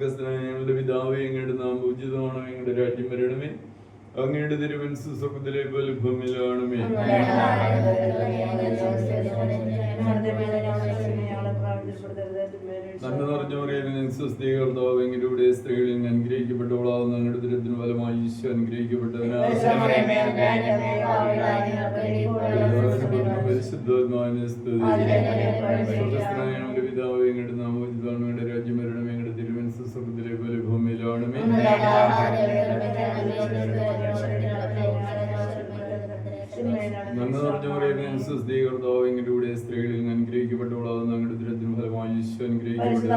സ്വർഗസ്ഥനായ ഞങ്ങളുടെ പിതാവേ അങ്ങയുടെ നാം ഉചിതമാണോ ഞങ്ങളുടെ രാജ്യം വരണമേ? അങ്ങയുടെ തിരുവൻ സ്വർഗത്തിലെ പോലെ ഭൂമിയിലാണമേ നന്മ നിറഞ്ഞ മറിയുന്ന സ്വസ്ഥീകർത്താവ് എങ്ങളുടെ സ്ത്രീകളിൽ അനുഗ്രഹിക്കപ്പെട്ടവളാവുന്ന അങ്ങയുടെ ദുരത്തിന് ഫലമായി ഈശോ പരിശുദ്ധാത്മാവിനെ സ്തുതി ഞങ്ങളുടെ പിതാവേ അങ്ങയുടെ നാം ഉചിതമാണ് ഞങ്ങളുടെ രാജ്യം നന്മ നിറഞ്ഞ സ്വസ്ഥീകർത്താവ് എങ്ങളുടെ കൂടെ സ്ത്രീകളിൽ അനുഗ്രഹിക്കപ്പെട്ടവളാവുന്ന അങ്ങയുടെ ദുരത്തിന് ഫലമായി ഈശോ അനുഗ്രഹിക്കപ്പെട്ടു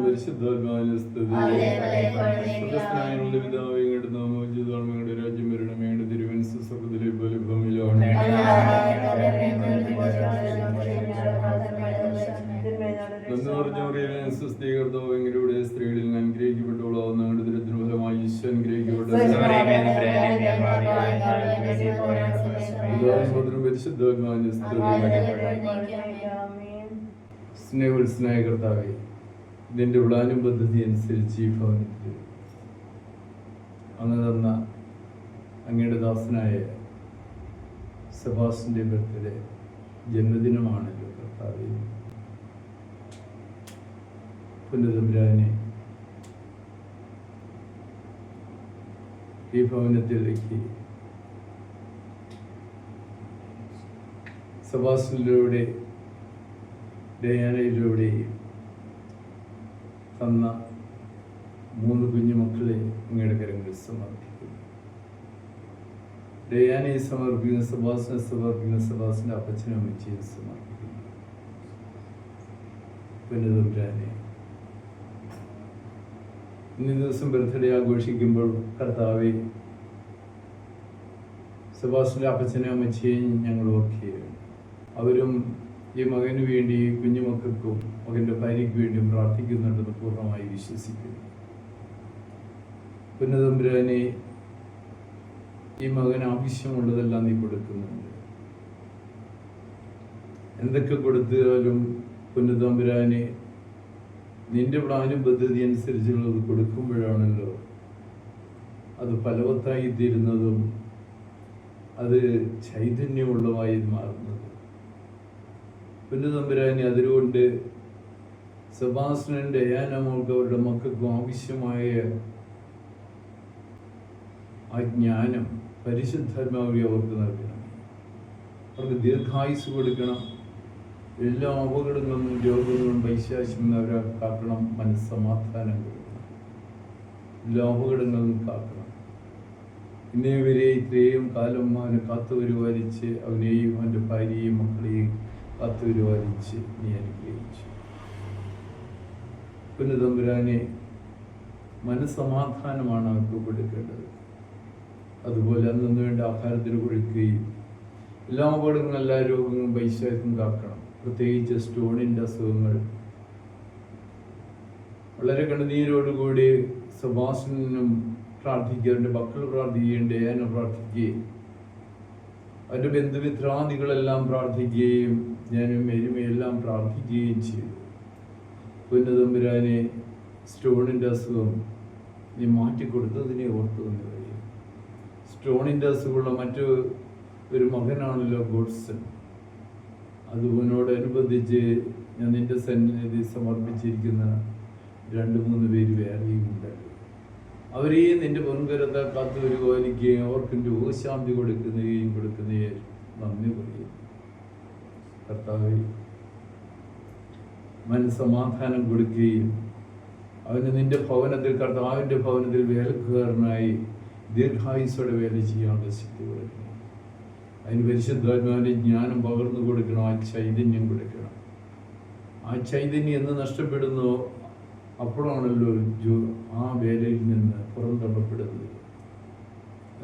പരിശുദ്ധാത്മാവിനെ ഞങ്ങളുടെ പിതാവേ സ്നേഹോത്സ്നായ കർത്താവെ നിന്റെ ഉളാനും പദ്ധതി അനുസരിച്ച് ഈ ഭവനത്തിൽ അങ്ങ് തന്ന അങ്ങയുടെ ദാസനായ സെബാസിന്റെ ബർത്ത്ഡേ ജന്മദിനമാണല്ലോ കർത്താവെ. പുനതമ്പുരാനെ ഈ ഭവനത്തിലേക്ക് സഭാസിലൂടെ ഡയാനയിലൂടെ തന്ന മൂന്ന് കുഞ്ഞുമക്കളെ അങ്ങയുടെ കരങ്ങളിൽ സമർപ്പിക്കുന്നു. ഡയാനയെ സമർപ്പിക്കുന്ന സഭാസിനെ സമർപ്പിക്കുന്ന സഭാസിന്റെ അപ്പച്ചനും അമ്മച്ചിയും സമർപ്പിക്കുന്നു. പുനതമ്പുരാനെ ഇന്ന് ദിവസം ബർത്ത്ഡേ ആഘോഷിക്കുമ്പോൾ കർത്താവെ സുഭാഷിന്റെ അപ്പച്ചനെ അമ്മച്ചയും ഞങ്ങൾ ഓർക്കുകയാണ്. അവരും ഈ മകന് വേണ്ടി കുഞ്ഞുമക്കൾക്കും മകന്റെ ഭാര്യയ്ക്ക് വേണ്ടിയും പ്രാർത്ഥിക്കുന്നുണ്ടെന്ന് പൂർണമായി വിശ്വസിക്കുന്നു. പുനതമ്പുരാനെ ഈ മകൻ ആവശ്യമുള്ളതെല്ലാം നീ കൊടുക്കുന്നുണ്ട്. എന്തൊക്കെ കൊടുത്താലും പുനതമ്പുരാനെ നിന്റെ പ്ലാനും പദ്ധതി അനുസരിച്ചുള്ളത് കൊടുക്കുമ്പോഴാണല്ലോ അത് ഫലവത്തായി തീരുന്നതും അത് ചൈതന്യമുള്ളതായി മാറുന്നത്. പിന്നെ അതിരുകൊണ്ട് സെബാസ്റ്റ്യൻ ഡയാനമോൾക്ക് അവരുടെ മക്കൾക്കും ആവശ്യമായ ആ ജ്ഞാനം പരിശുദ്ധാത്മാവി അവർക്ക് നൽകണം. അവർക്ക് ദീർഘായുസ് കൊടുക്കണം. എല്ലാ അപകടങ്ങളും രോഗങ്ങളും പൈശാശിയും അവരെ കാക്കണം മനസ്സമാധാനം കൊടുക്കണം. എല്ലാ അപകടങ്ങളും കാക്കണം. ഇന്നേ വരെ ഇത്രയും കാലം അവനെ കാത്തുപരിപാലിച്ച് അവനെയും അവന്റെ ഭാര്യയെയും മക്കളെയും കാത്തുപരിപാലിച്ച് നീ അനുഗ്രഹിച്ചു പുനതമ്പുരാനെ മനസ്സമാധാനമാണ് അവർക്ക് കൊടുക്കേണ്ടത്. അതുപോലെ അന്നു വേണ്ട ആഹാരത്തിന് കൊടുക്കുകയും എല്ലാ അപകടങ്ങളും എല്ലാ രോഗങ്ങളും പൈശാക്കും കാക്കണം. പ്രത്യേകിച്ച് സ്റ്റോണിന്റെ അസുഖങ്ങൾ. വളരെ കണ്ണുനീരോടുകൂടി സുഭാഷനും പ്രാർത്ഥിക്കുക അവന്റെ മക്കൾ പ്രാർത്ഥിക്കുകയും ഡയാന പ്രാർത്ഥിക്കുകയും അവരുടെ ബന്ധുമിത്രാദികളെല്ലാം പ്രാർത്ഥിക്കുകയും ഞാനും എരുമയെല്ലാം പ്രാർത്ഥിക്കുകയും ചെയ്തു. പുന്നതമ്പുരാനെ സ്റ്റോണിന്റെ അസുഖം നീ മാറ്റിക്കൊടുത്തതിനെ ഓർത്തു എന്ന് കഴിയും സ്റ്റോണിന്റെ അസുഖമുള്ള മറ്റു ഒരു മകനാണല്ലോ ഗോഡ്സൺ. അതുവിനോടനുബന്ധിച്ച് ഞാൻ നിന്റെ സന്നിധി സമർപ്പിച്ചിരിക്കുന്ന രണ്ട് മൂന്ന് പേര് വേറെയും ഉണ്ടായിരുന്നു അവരെയും നിന്റെ മുൻകരുത കാത്തു പരിപാലിക്കുകയും അവർക്ക് രോഗശാന്തി കൊടുക്കുകയും കൊടുക്കുകയും നന്ദി പറയും കർത്താവ് മനസ്സമാധാനം കൊടുക്കുകയും അവന് നിന്റെ ഭവനത്തിൽ കർത്താവിന്റെ ഭവനത്തിൽ വേലക്കാരനായി ദീർഘായുസോടെ വേല ചെയ്യാനുള്ള ശക്തി കൊടുക്കണം. അതിന് പരിശുദ്ധാത്മാവിന്റെ ജ്ഞാനം പകർന്നു കൊടുക്കണം ആ ചൈതന്യം കൊടുക്കണം. ആ ചൈതന്യം എന്ന് നഷ്ടപ്പെടുന്നോ അപ്പോഴാണല്ലോ ജോ ആ വേലയിൽ നിന്ന് പുറന്തള്ളപ്പെടുന്നത്.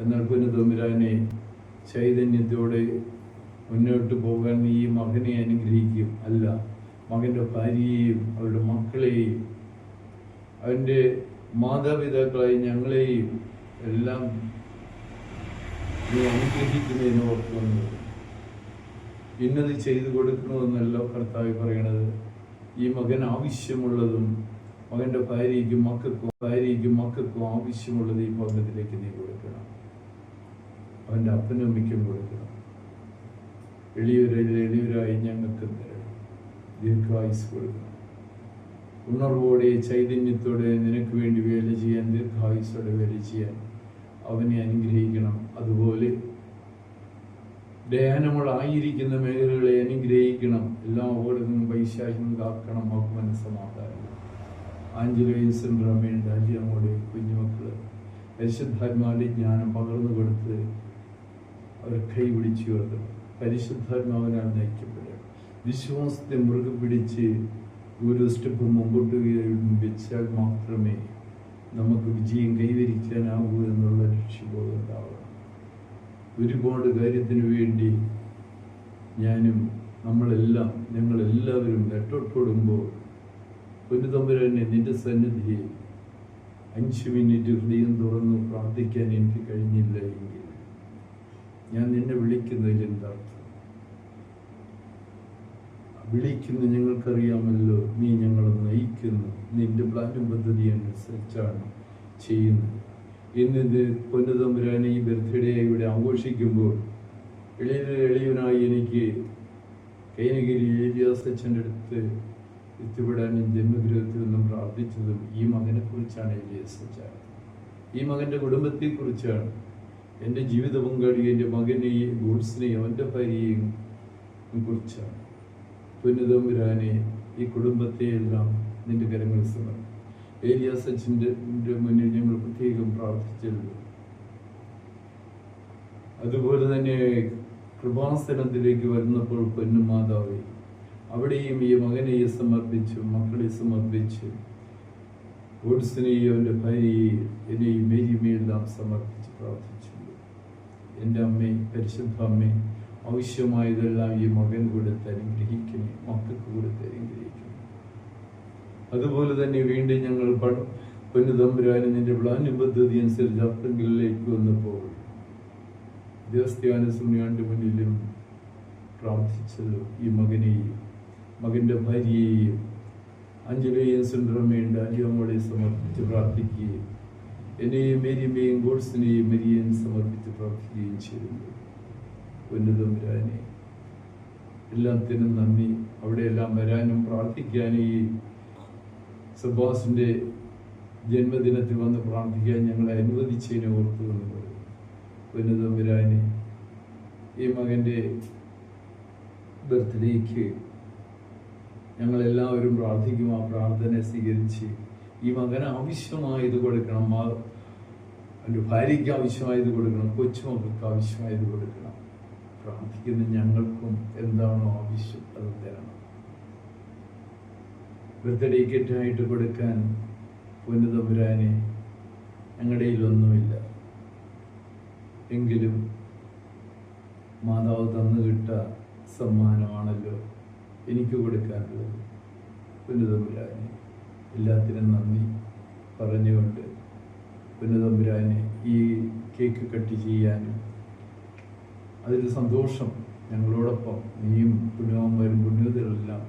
എന്നാൽ പുനതമ്പുരാനെ ചൈതന്യത്തോടെ മുന്നോട്ട് പോകാൻ നീ ഈ മകനെ അനുഗ്രഹിക്കും. അല്ല മകന്റെ ഭാര്യയെയും അവരുടെ മക്കളെയും അവന്റെ മാതാപിതാക്കളായി ഞങ്ങളെയും എല്ലാം നീ അനുഗ്രഹിക്കുന്നതിന് ഓർക്കുന്നത് ഇന്നത് ചെയ്തു കൊടുക്കണമെന്നല്ല കർത്താവ് പറയണത്. ഈ മകൻ ആവശ്യമുള്ളതും മകന്റെ ഭാര്യയ്ക്കും മക്കൾക്കും ഭാര്യയ്ക്കും മക്കൾക്കും ആവശ്യമുള്ളത് ഈ ഭവനത്തിലേക്ക് നീ കൊടുക്കണം. അവന്റെ അപ്പനും അമ്മയ്ക്കും കൊടുക്കണം. എളിയവരിൽ ഞങ്ങൾക്ക് ദീർഘായുസ് കൊടുക്കണം ഉണർവോടെ ചൈതന്യത്തോടെ നിനക്ക് വേണ്ടി വേല ചെയ്യാൻ ദീർഘായുസോടെ വേല ചെയ്യാൻ അവനെ അനുഗ്രഹിക്കണം. അതുപോലെ ദയാനങ്ങളായിരിക്കുന്ന മേഖലകളെ അനുഗ്രഹിക്കണം. എല്ലാം അപകടങ്ങളും പൈശാചിനും കാക്കണം. അവർക്ക് സമാധാനം. ആഞ്ചലോയും സിൻഡ്രമയും ഡാലിയമ്മയുടെ കുഞ്ഞുമക്കൾ. പരിശുദ്ധാത്മാവിന്റെ ജ്ഞാനം പകർന്നു കൊടുത്ത് അവർ കൈ പിടിച്ചു പരിശുദ്ധാത്മാവിനാൽ നയിക്കപ്പെടുക വിശ്വാസത്തെ മുറുകെ പിടിച്ച് ഒരു സ്റ്റെപ്പ് മുമ്പോട്ട് വെച്ചാൽ മാത്രമേ നമുക്ക് വിജയം കൈവരിക്കാനാകൂ എന്നുള്ള ലക്ഷ്യബോധം ഉണ്ടാവണം ഒരുപാട് കാര്യത്തിന് വേണ്ടി ഞാനും നമ്മളെല്ലാം ഞങ്ങളെല്ലാവരും നെട്ടോട്ടോടുമ്പോൾ ഒരു തമ്പുരാനെ നിന്റെ സന്നിധിയെ അഞ്ച് മിനിറ്റ് ഹൃദയം തുറന്ന് പ്രാർത്ഥിക്കാൻ എനിക്ക് കഴിഞ്ഞില്ല എങ്കിൽ ഞാൻ നിന്നെ വിളിക്കുന്നതിൽ എന്താർത്ഥം വിളിക്കുന്ന ഞങ്ങൾക്കറിയാമല്ലോ നീ ഞങ്ങളെ നയിക്കുന്നു നിന്റെ പ്ലാനും പദ്ധതി അനുസരിച്ചാണ് ചെയ്യുന്നത്. ഇന്നിത് പൊന്നുതമ്പുരാനെ ഈ ബർത്ത്ഡേ ഇവിടെ ആഘോഷിക്കുമ്പോൾ എളിയ എളിയവനായി എനിക്ക് കൈനഗിരി ഏരിയാസ് അച്ഛന്റെ അടുത്ത് എത്തിപ്പെടാനും ജന്മഗ്രഹത്തിൽ നിന്നും പ്രാർത്ഥിച്ചതും ഈ മകനെ കുറിച്ചാണ് ഏലിയാസ് അച്ഛൻ ഈ മകന്റെ കുടുംബത്തെക്കുറിച്ചാണ്. എന്റെ ജീവിത പങ്കാളി എന്റെ മകനെയും ഗൂഡ്സിനെയും അവന്റെ ഭാര്യയെയും കുറിച്ചാണ്. പുനിതമ്പുരാനെ ഈ കുടുംബത്തെയെല്ലാം നിന്റെ കരങ്ങളിൽ സമർപ്പിക്കും. ഏരിയ സച്ചിന്റെ മുന്നിൽ ഞങ്ങൾ പ്രത്യേകം പ്രാർത്ഥിച്ചിരുന്നു അതുപോലെ തന്നെ കൃപാസനത്തിലേക്ക് വരുന്നപ്പോൾ പൊന്നുമാതാവേ അവിടെയും ഈ മകനെ സമർപ്പിച്ചു മക്കളെ സമർപ്പിച്ച് ഗോഡ്സിനെയും അവന്റെ ഭാര്യയെയും എന്നെയും മേരിയുമെല്ലാം സമർപ്പിച്ച് പ്രാർത്ഥിച്ചു. എന്റെ അമ്മേ പരിശുദ്ധ അമ്മേ ആവശ്യമായതെല്ലാം ഈ മകൻ കൊടുത്ത് അനുഗ്രഹിക്കണേ മക്കൾക്ക് കൊടുത്ത് അനുഗ്രഹിക്കണേ അതുപോലെ തന്നെ വീണ്ടും ഞങ്ങൾ പൊന്നുതമ്പുരാനും നിന്റെ പ്ലാനും പദ്ധതി അനുസരിച്ച് അപ്പങ്കിലേക്ക് വന്നപ്പോൾ ദേവസ്ഥാന സുണ്യാണ്ട് മുന്നിലും പ്രാർത്ഥിച്ചത് ഈ മകനെയും മകന്റെ ഭാര്യയെയും അഞ്ജലിയെയും സുന്ദരമ്മയുണ്ട് ഡാലിയമ്മളെ സമർപ്പിച്ച് പ്രാർത്ഥിക്കുകയും എന്നെയും മേരിയമ്മയും ഗോഡ്സിനെയും മരിയൻ സമർപ്പിച്ച് പ്രാർത്ഥിക്കുകയും ചെയ്യുന്നു. പൊന്നുതമ്പുരാനെ എല്ലാത്തിനും നന്ദി. അവിടെയെല്ലാം വരാനും പ്രാർത്ഥിക്കാനും. ഈ ജന്മദിനത്തിൽ വന്ന് പ്രാർത്ഥിക്കാൻ ഞങ്ങളെ അനുവദിച്ചതിനെ ഓർത്തു എന്ന് പറയും പൊന്നുതമ്പുരാനെ ഈ മകന്റെ ബർത്ത്ഡേക്ക് ഞങ്ങളെല്ലാവരും പ്രാർത്ഥിക്കും ആ പ്രാർത്ഥന സ്വീകരിച്ച് ഈ മകന് ആവശ്യമായത് കൊടുക്കണം. ആ എന്റെ ഭാര്യയ്ക്ക് ആവശ്യമായത് കൊടുക്കണം കൊച്ചുമക്കൾക്ക് ആവശ്യമായത് കൊടുക്കണം. പ്രാർത്ഥിക്കുന്ന ഞങ്ങൾക്കും എന്താണോ ആവശ്യം അത് തരണം. ബർത്ത്ഡേ കിറ്റായിട്ട് കൊടുക്കാൻ പുനതപുരാനെ ഞങ്ങളുടെ ഒന്നുമില്ല എങ്കിലും മാതാവ് തന്നു കിട്ട സമ്മാനമാണല്ലോ എനിക്ക് കൊടുക്കാനുള്ളത്. പുനതപുരാനെ എല്ലാത്തിനും നന്ദി പറഞ്ഞുകൊണ്ട് പുനതമ്പുരാനെ ഈ കേക്ക് കട്ട് ചെയ്യാനും അതിന്റെ സന്തോഷം ഞങ്ങളോടൊപ്പം നീയും പുണ്യവന്മാരും പുണ്യതകളെല്ലാം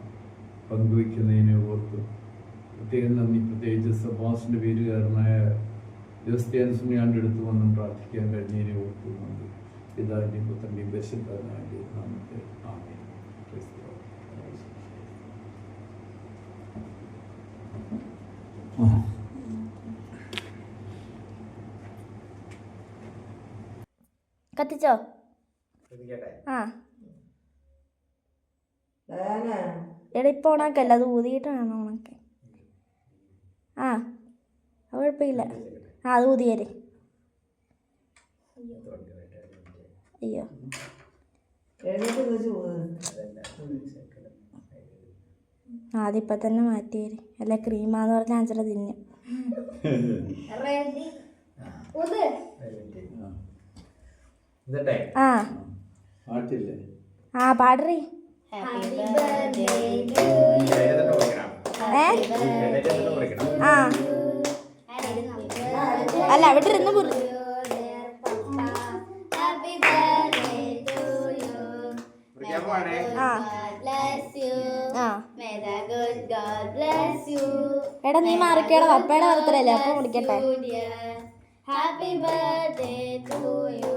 പങ്കുവയ്ക്കുന്നതിനെ ഓർത്ത് പ്രത്യേകം നന്ദി. പ്രത്യേകിച്ച് സബാസിന്റെ പേരുകാരനായ ദേവസ്ഥാനുസ്മിയാണ്ട് അടുത്ത് വന്നും പ്രാർത്ഥിക്കാൻ കഴിഞ്ഞതിനെ ഓർത്തുന്നുണ്ട് പിതാവിന്റെയും പുത്രന്റെയും പരിശുദ്ധനായ നാമത്തെ ആമേൻ. Praise കത്തിച്ചോ? ആ. എടാ ഇപ്പൊ ഉണക്കല്ല. അത് ഊതിയിട്ടാണ് ഉണക്ക. ആ അത് കുഴപ്പമില്ല. ആ അത് ഊതിയേരെ അയ്യോ. ഇപ്പം തന്നെ മാറ്റിയേര് അല്ല ക്രീമാന്ന് പറഞ്ഞാൽ അഞ്ചര തിന്നും ആ. പാടറി ആ അല്ല അവിടെ ഇരുന്ന് പുറത്ത് എടാ നീ മാറിക്കേടാ പപ്പയുടെ ബർത്ത്ഡേ അല്ലേ? അപ്പം വിളിക്കട്ടെ. ഹാപ്പി ബർത്ത്ഡേ ടു യു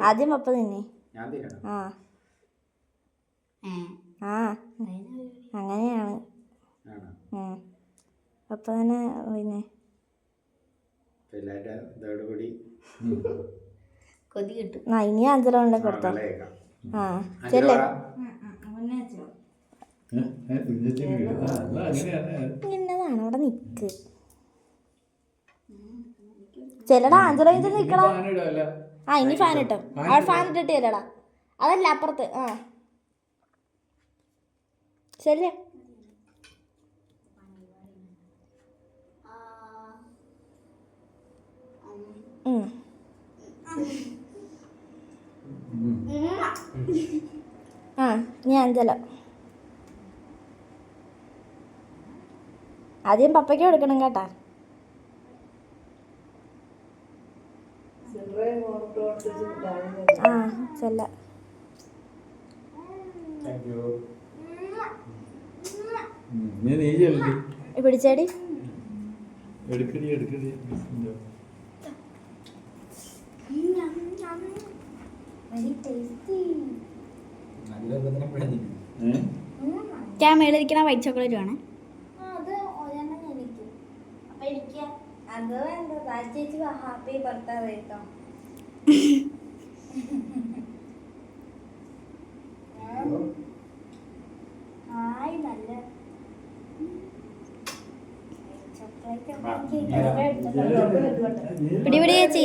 ആദ്യം പപ്പ തന്നെ. ആ. ആ. അങ്ങനെയാണ്. പപ്പ തന്നെ പിന്നെ. ഇനി അഞ്ചലോണ്ടെ കൊടുത്തോ ആ. ചെല്ലേ. ഇന്നതാണ് അവിടെ നിക്ക്. ചെല്ലടാ ആഞ്ചലോ ഇഞ്ചി നിക്കടാ. ആ ഇനി ഫാൻ ഇട്ടു? അവിടെ ഫാൻ ഇട്ടിട്ട് ചെല്ലടാ അതല്ല അപ്പുറത്ത് ആ. ശരി. ആ ഞാൻ അഞ്ചലോ. ആദ്യം പപ്പയ്ക്ക് കൊടുക്കണം കേട്ടാ ചില്ലറയും ഓർത്ത് ഓർത്ത് വെച്ച് കാണുന്നില്ല. ആ ചെല്ല. പിടിച്ചാടി. എടുക്കടി എടുക്കടി. മേളിരിക്കണ വൈറ്റ് ചോക്ലേറ്റ് വേണേ അത് ഒരെണ്ണം എനിക്ക് അപ്പൊ എനിക്ക് അത് എന്താ ചേച്ചി ഹാപ്പി ബർത്ത്ഡേ കേട്ടോ. ഹായ് നല്ല പിടി പിടി ചേച്ചി.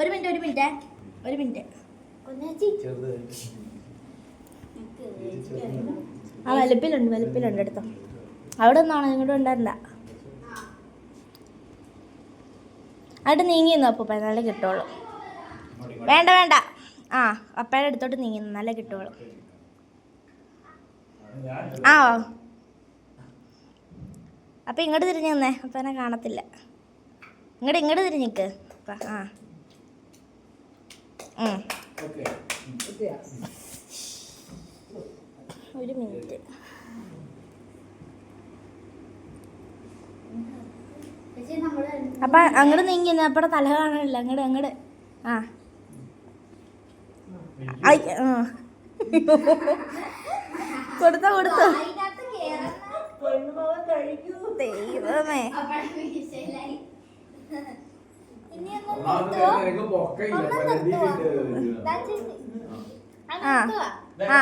ഒരു മിനിറ്റ് ഒരു മിനിറ്റ്. ഒരു മിനിറ്റ്. ആ വലുപ്പിലുണ്ട് വലുപ്പിലുണ്ട് എടുത്തോ. അവിടെ ഒന്നാണോ ഇങ്ങോട്ട് ഉണ്ടായിരുന്ന അവിടെ നീങ്ങി നിന്നു അപ്പൂപ്പ നല്ല കിട്ടുള്ളൂ. വേണ്ട വേണ്ട. ആ അപ്പയുടെ അടുത്തോട്ട് നീങ്ങി നല്ല കിട്ടുള്ളൂ. ആ. അപ്പം ഇങ്ങോട്ട് തിരിഞ്ഞു നിന്നേ അപ്പനെ എന്നെ കാണത്തില്ല. ഇങ്ങോട്ട് ഇങ്ങോട്ട് തിരിഞ്ഞിക്ക് അപ്പ, ആ? ഒരു മിനിറ്റ്. അപ്പൊ അങ്ങോട്ട് നീങ്ങി അപ്പടെ തല കാണാനില്ല അങ്ങോട്ട് അങ്ങോട്ട് ആ. കൊടുത്തോ കൊടുത്തോ. ദൈവമേ ആ. ആ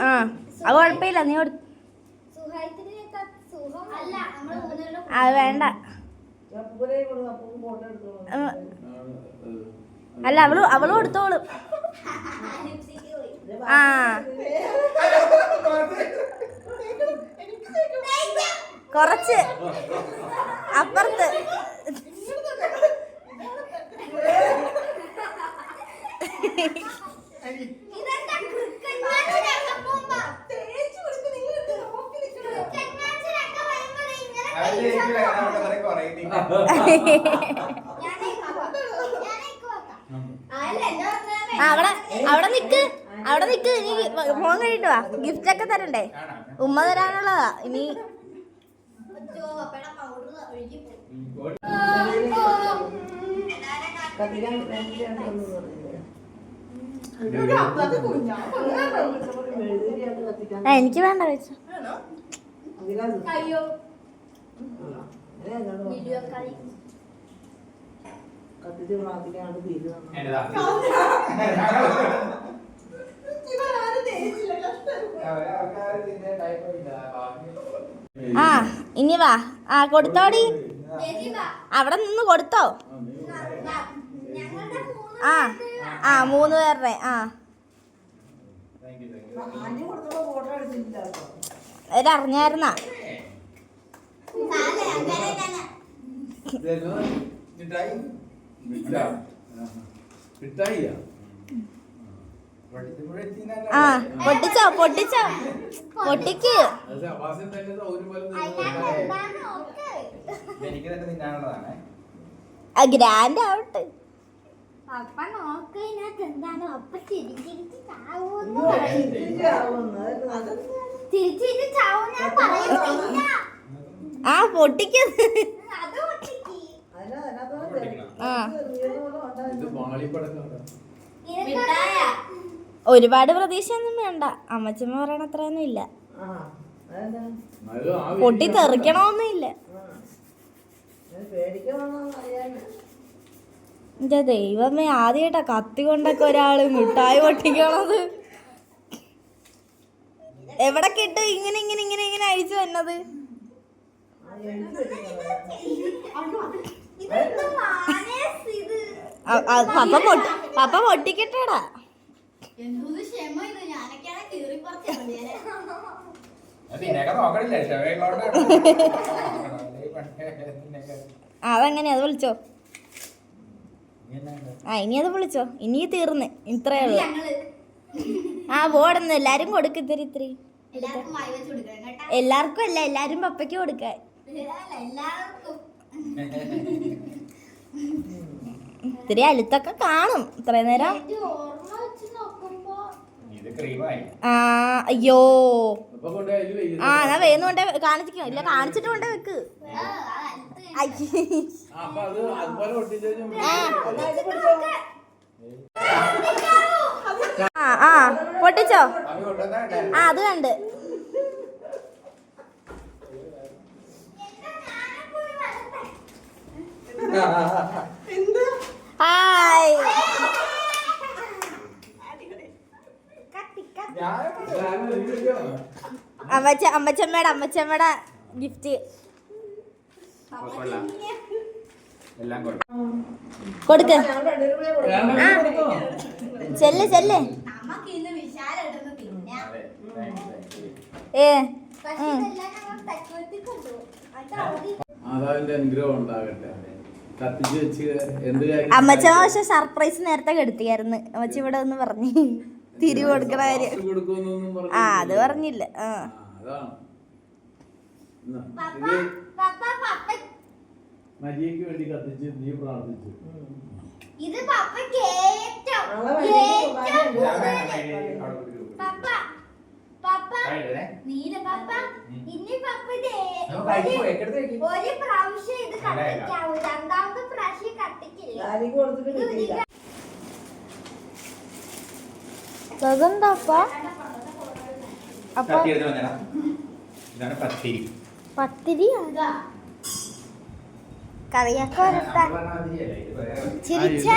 ആ അത് കുഴപ്പമില്ല നീ കൊടു അത് വേണ്ട. എടുത്തോളൂ. അല്ല അവൾ അവൾ കൊടുത്തോളും ആ. കൊറച്ച് അപ്പുറത്ത്. അവിടെ അവിടെ നിക്ക്. അവിടെ നിക്ക്. ഇനി ഫോൺ കഴിഞ്ഞിട്ട് വാ. ഗിഫ്റ്റ് ഒക്കെ തരണ്ടേ? ഉമ്മ തരാനുള്ളതാ. ഇനി കത്തിക്കാൻ വേണ്ടിയാണ് ഒന്ന് പറഞ്ഞത്. മെഴുകുതിരിയാണ് കത്തിക്കാൻ. ആ, എനിക്ക് വേണ്ട വെച്ചു. കത്തിച്ച് പ്രാർത്ഥിക്കാണ്ട് തീരുന്നു ആ ഇനി വാ. ആ കൊടുത്തോടി. അവിടെ നിന്ന് കൊടുത്തോ. ആ ആ മൂന്ന് പേരുടെ ആ. അവരറിഞ്ഞായിരുന്നാ? ആ പൊട്ടിച്ചോ പൊട്ടിച്ചോ. പൊട്ടിക്ക്. ഗ്രാൻഡ് ആവട്ടെ. പപ്പ നോക്ക് ഇതിനകത്ത് എന്താണ്? അപ്പ ചിരിച്ചിരിച്ച് ചാവൂന്ന് ചിരിച്ചിരിച്ച് ചാവും ഞാൻ പറയുന്നില്ല ആ പൊട്ടിക്ക്. അത് പൊട്ടിക്ക്. ആ. ഒരുപാട് പ്രതീക്ഷയൊന്നും വേണ്ട. അമ്മച്ചമ്മ പറയണ അത്രയൊന്നും ഇല്ല. പൊട്ടി തെറിക്കണമൊന്നും ഇല്ല. എന്റെ ദൈവമേ ആദ്യമായിട്ടാ കത്തി കൊണ്ടൊക്കെ ഒരാൾ മിഠായി പൊട്ടിക്കണത്. എവിടെ കിട്ടും ഇങ്ങനെ ഇങ്ങനെ ഇങ്ങനെ ഇങ്ങനെ അഴിച്ചു വന്നത്? പപ്പ പൊട്ടി പപ്പ പൊട്ടിക്കട്ടേടാ. അതെങ്ങനെ അത് വിളിച്ചോ. ആ ഇനി അത് വിളിച്ചോ. ഇനി തീർന്ന്. ഇത്രേ ഉള്ളു. ആ പോടുന്നു എല്ലാരും കൊടുക്ക് ഇത്തിരി ഇത്തിരി. എല്ലാവർക്കും അല്ല എല്ലാരും പപ്പയ്ക്ക് കൊടുക്കാൻ ഇത്തിരി അലുത്തൊക്കെ കാണും. ഇത്രയും നേരം ഇത് ഓർമ്മ വെച്ച് നോക്കുമ്പോ ഇത് ക്രീമായി ആ അയ്യോ. ആ എന്നാ വേന്ന് കൊണ്ടേ കാണിച്ചിക്കോ ഇല്ല കാണിച്ചിട്ട് കൊണ്ടേ വെക്ക്. ആ, ആ. ആ, ആ ആ പൊട്ടിച്ചോ? ആ അത് കണ്ട്. ഹായ് അമ്മച്ച അമ്മച്ചമ്മയുടെ അമ്മച്ചമ്മയുടെ ഗിഫ്റ്റ് കൊടുക്ക എല്ലാം കൊള്ളാം കൊടുക്ക്. ചെല്ല് ചെല്ല്. ഏ പക്ഷെ സർപ്രൈസ് നേരത്തെ കെടുത്തിയായിരുന്നു. അമ്മച്ചി ഇവിടെ ഒന്ന് പറഞ്ഞു തിരി കൊടുക്കണ കാര്യം. പറഞ്ഞില്ല. ആ അത് പറഞ്ഞില്ല. ആ, അതാണ് മരിയക്ക് വേണ്ടി കത്തിച്ച് നീ പ്രാർത്ഥിച്ചു. ഇത്. പപ്പ. ഒരു പ്രാവശ്യം ഇത്. കത്തിക്കാവൂ. രണ്ടാമത്തെ പ്രാവശ്യം കത്തിക്കില്ല. അതെന്താപ്പ? അപ്പൊ കത്തി എടുത്ത് ഇതാണ് പത്തിരി. പത്തിരി ഇതാ. കറിയൊക്കെ ചിരിച്ചേ.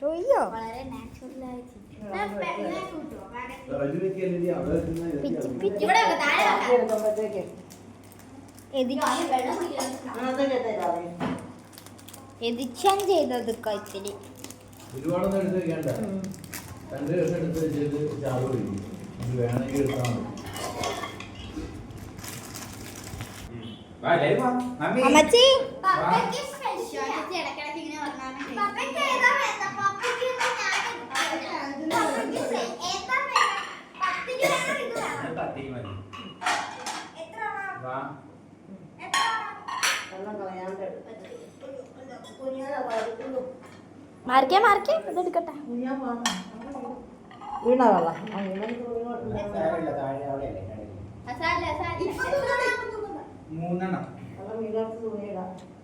ചോയ്യോ. ഇവിടെ എതിച്ചാൻ ചെയ്തത് ഇത്തിരി ഒരുപാടൊന്നും എടുത്ത് വെക്കണ്ട. രണ്ട് ദിവസം എടുത്ത് വെച്ചിട്ട് ചാറ് ഒഴിക്കും ഇത് വേണമെങ്കിൽ എടുത്താൽ മതി. അമ്മച്ചി. എത്ര? വെള്ളം കളയാണ്ട് മാറിക്കേ മാറിക്കേ ഇതെടുക്കട്ടെ വീണ വെള്ളം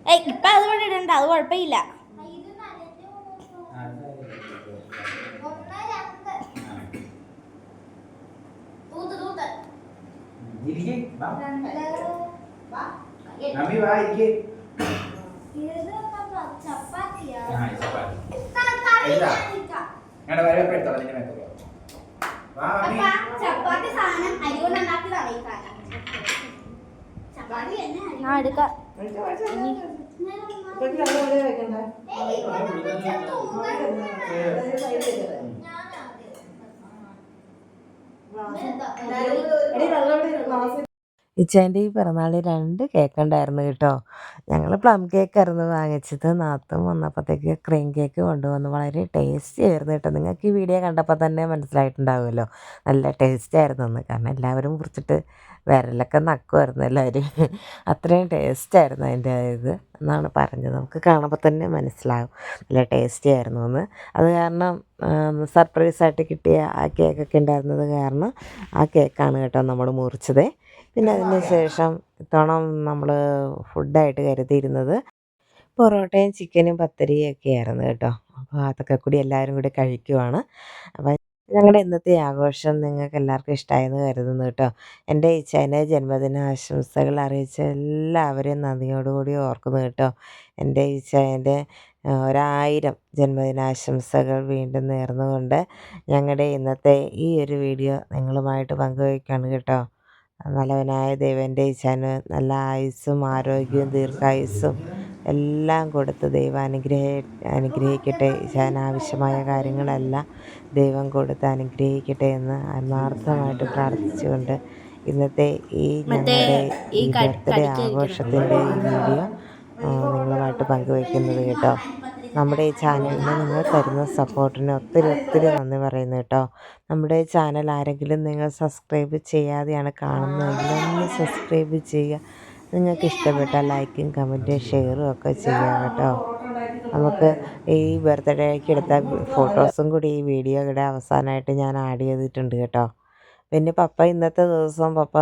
ഏയ് ഇപ്പൊ അതുകൊണ്ട് ഇടണ്ട അത് കുഴപ്പമില്ല ഇരിക്കേ വാ. വാ. മമ്മി വാ ഇരിക്ക്. ആ, ചപ്പാത്തി. ഞാൻ ഇരിക്കാം. ഞങ്ങളുടെ വരവ് എടുത്തോളാം നിന്റെ മേത്തോട്ട് വാ മമ്മി ചപ്പാത്തി സാധനം അരി കൊണ്ട് ഉണ്ടാക്കിയതാണ് ഈ സാധനം ചപ്പാത്തി തന്നെ അരി ആ എടുക്കാം. ഇപ്പോഴത്തെ വെക്കണ്ടേ? ഏയ്, ഇവിടെ വെച്ചാ? എടി വെള്ളം ഇവിടെ ഗ്ലാസ് ഇച്ചേന്റെ ഈ പിറന്നാൾ രണ്ട് കേക്ക് ഉണ്ടായിരുന്നു കേട്ടോ. ഞങ്ങൾ പ്ലം കേക്ക് ആയിരുന്നു വാങ്ങിച്ചത്. നാത്തും വന്നപ്പോഴത്തേക്ക് ക്രീം കേക്ക് കൊണ്ടുവന്നു. വളരെ ടേസ്റ്റി ആയിരുന്നു കേട്ടോ. നിങ്ങൾക്ക് ഈ വീഡിയോ കണ്ടപ്പോൾ തന്നെ മനസ്സിലായിട്ടുണ്ടാവുമല്ലോ. നല്ല ടേസ്റ്റ് ആയിരുന്നു എന്ന് കാരണം എല്ലാവരും കുറിച്ചിട്ട് വിരലൊക്കെ നക്കുമായിരുന്നു എല്ലാവരും. അത്രയും ടേസ്റ്റ് ആയിരുന്നു അതിന്റെ ഇത് എന്നാണ് പറഞ്ഞത്. നമുക്ക് കാണുമ്പോൾ തന്നെ മനസ്സിലാകും നല്ല ടേസ്റ്റി ആയിരുന്നു എന്ന് അത് കാരണം സർപ്രൈസായിട്ട് കിട്ടിയ ആ കേക്കൊക്കെ ഉണ്ടായിരുന്നത് കാരണം ആ കേക്കാണ് കേട്ടോ നമ്മൾ മുറിച്ചത്. പിന്നെ അതിന് ശേഷം ഇത്തവണ നമ്മൾ ഫുഡായിട്ട് കരുതിയിരുന്നത് പൊറോട്ടയും ചിക്കനും പത്തരിയും ഒക്കെ ആയിരുന്നു കേട്ടോ. അപ്പോൾ അതൊക്കെ കൂടി എല്ലാവരും കൂടി കഴിക്കുവാണ്. അപ്പം ഞങ്ങളുടെ ഇന്നത്തെ ആഘോഷം നിങ്ങൾക്ക് എല്ലാവർക്കും ഇഷ്ടമായെന്ന് കരുതുന്നു കേട്ടോ. എന്റെ ഇച്ഛേന്റെ ജന്മദിന ആശംസകൾ അറിയിച്ച എല്ലാവരെയും നന്ദിയോടുകൂടി ഓർക്കുന്നു കേട്ടോ. എന്റെ ഇച്ഛേന്റെ ഒരായിരം ജന്മദിനാശംസകൾ വീണ്ടും നേർന്നുകൊണ്ട് ഞങ്ങളുടെ ഇന്നത്തെ ഈ ഒരു വീഡിയോ നിങ്ങളുമായിട്ട് പങ്കുവയ്ക്കുകയാണ് കേട്ടോ. നല്ലവനായ ദൈവന്റെ ഈശാന് നല്ല ആയുസ്സും ആരോഗ്യവും ദീർഘായുസ്സും എല്ലാം കൊടുത്ത് ദൈവം അനുഗ്രഹ അനുഗ്രഹിക്കട്ടെ. ഈശാൻ ആവശ്യമായ കാര്യങ്ങളെല്ലാം ദൈവം കൊടുത്ത് അനുഗ്രഹിക്കട്ടെ എന്ന് ആത്മാർത്ഥമായിട്ട് പ്രാർത്ഥിച്ചുകൊണ്ട് ഇന്നത്തെ ഈ ഞങ്ങളുടെ ഈ ബർത്ത്ഡേ ആഘോഷത്തിന്റെ ഈ വീഡിയോ നിങ്ങളുമായിട്ട് പങ്കുവയ്ക്കുന്നത് കേട്ടോ. നമ്മുടെ ഈ ചാനലിന് നിങ്ങൾ തരുന്ന സപ്പോർട്ടിന് ഒത്തിരി ഒത്തിരി നന്ദി പറയുന്നു കേട്ടോ. നമ്മുടെ ഈ ചാനൽ ആരെങ്കിലും നിങ്ങൾ സബ്സ്ക്രൈബ് ചെയ്യാതെയാണ് കാണുന്നതെങ്കിൽ ഒന്ന് സബ്സ്ക്രൈബ് ചെയ്യുക. നിങ്ങൾക്ക് ഇഷ്ടപ്പെട്ട ലൈക്കും കമന്റും ഷെയറും ഒക്കെ ചെയ്യുക കേട്ടോ. നമുക്ക് ഈ ബർത്ത്ഡേക്ക് എടുത്ത ഫോട്ടോസും കൂടി ഈ വീഡിയോ വീഡിയോയുടെ അവസാനമായിട്ട് ഞാൻ ആഡ് ചെയ്തിട്ടുണ്ട് കേട്ടോ. പിന്നെ പപ്പ ഇന്നത്തെ ദിവസം പപ്പ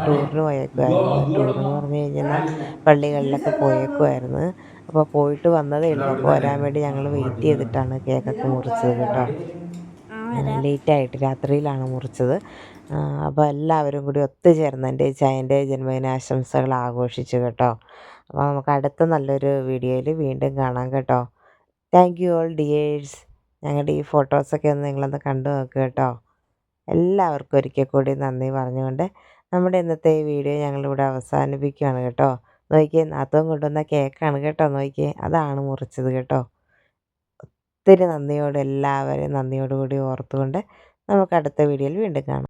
ടൂറിന് പോയേക്കുമായിരുന്നു ടൂറെന്ന് പറഞ്ഞു കഴിഞ്ഞാൽ പള്ളികളിലൊക്കെ പോയേക്കുമായിരുന്നു അപ്പോൾ പോയിട്ട് വന്നതേ ഉള്ളൂ അപ്പോൾ വരാൻ വേണ്ടി ഞങ്ങൾ വെയിറ്റ് ചെയ്തിട്ടാണ് കേക്കൊക്കെ മുറിച്ചത് കേട്ടോ. ലേറ്റായിട്ട് രാത്രിയിലാണ് മുറിച്ചത്. അപ്പോൾ എല്ലാവരും കൂടി ഒത്തുചേർന്ന് എന്റെ ചായന്റെ ജന്മദിനാശംസകൾ ആഘോഷിച്ചു കേട്ടോ. അപ്പോൾ നമുക്ക് അടുത്ത നല്ലൊരു വീഡിയോയിൽ വീണ്ടും കാണാം കേട്ടോ. താങ്ക് യു ഓൾ ഡിയേഴ്സ് ഞങ്ങളുടെ ഈ ഫോട്ടോസൊക്കെ ഒന്ന് നിങ്ങളൊന്ന് കണ്ടു നോക്കുക കേട്ടോ. എല്ലാവർക്കും ഒരിക്കൽ കൂടി നന്ദി പറഞ്ഞുകൊണ്ട് നമ്മുടെ ഇന്നത്തെ ഈ വീഡിയോ ഞങ്ങളിവിടെ അവസാനിപ്പിക്കുകയാണ് കേട്ടോ. നോക്കിയേ നാത്തവും കൊണ്ടുവന്ന കേക്കാണ് കേട്ടോ നോക്കിയേ. അതാണ് മുറിച്ചത് കേട്ടോ. ഒത്തിരി നന്ദിയോടെ എല്ലാവരെയും നന്ദിയോടുകൂടി ഓർത്തുകൊണ്ട് നമുക്ക് അടുത്ത വീഡിയോയിൽ വീണ്ടും കാണാം.